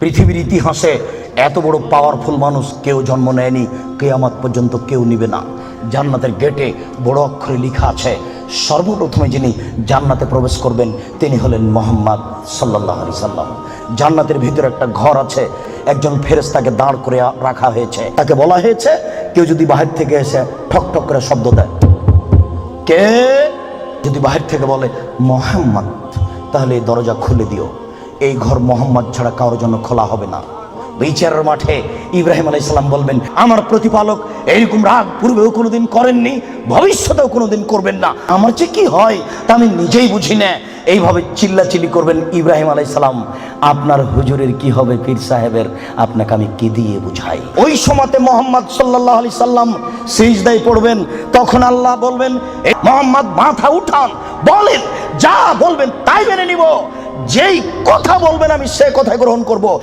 পৃথিবীর ইতিহাসে এত বড় পাওয়ারফুল মানুষ কেউ জন্ম নেয়নি, কেয়ামত পর্যন্ত কেউ নিবে না। জান্নাতের গেটে বড় অক্ষরে লেখা আছে, সর্বপ্রথমে যিনি জান্নাতে প্রবেশ করবেন, তিনি হলেন মোহাম্মদ সাল্লাহ আলি সাল্লাম। জান্নাতের ভিতরে একটা ঘর আছে, একজন ফেরেস্তাকে দাঁড় করে রাখা হয়েছে। তাকে বলা হয়েছে, কেউ যদি বাহির থেকে এসে ঠক ঠক করে শব্দ দেয়। কে? যদি বাহির থেকে বলে, মোহাম্মদ তাহলে এই দরজা খুলে দিও। এই ঘর মোহাম্মদ ছাড়া কারোর জন্য খোলা হবে না। বিচারের মাঠে ইব্রাহিম আলাইসাল্লাম বলবেন, আমার প্রতিপালক এইরকম রাগ পূর্বেও কোনোদিন করেননি, ভবিষ্যতেও কোনোদিন করবেন না। আমার যে কি হয় তা আমি নিজেই বুঝি না। এইভাবে চিল্লাচিল্লি করবেন ইব্রাহিম আলাইসাল্লাম আপনার হুজুরের কি হবে পীর সাহেবের? আপনাকে আমি কি দিয়ে বুঝাই? ওই সময়তে মোহাম্মদ সাল্লাহ আলি সাল্লাম সিজদাই পড়বেন, তখন আল্লাহ বলবেন, "এ মোহাম্মদ, মাথা উঠান, বলেন, যা বলবেন তাই মেনে নিব। যেই কথা বলবেন আমি সে কথা গ্রহণ করব।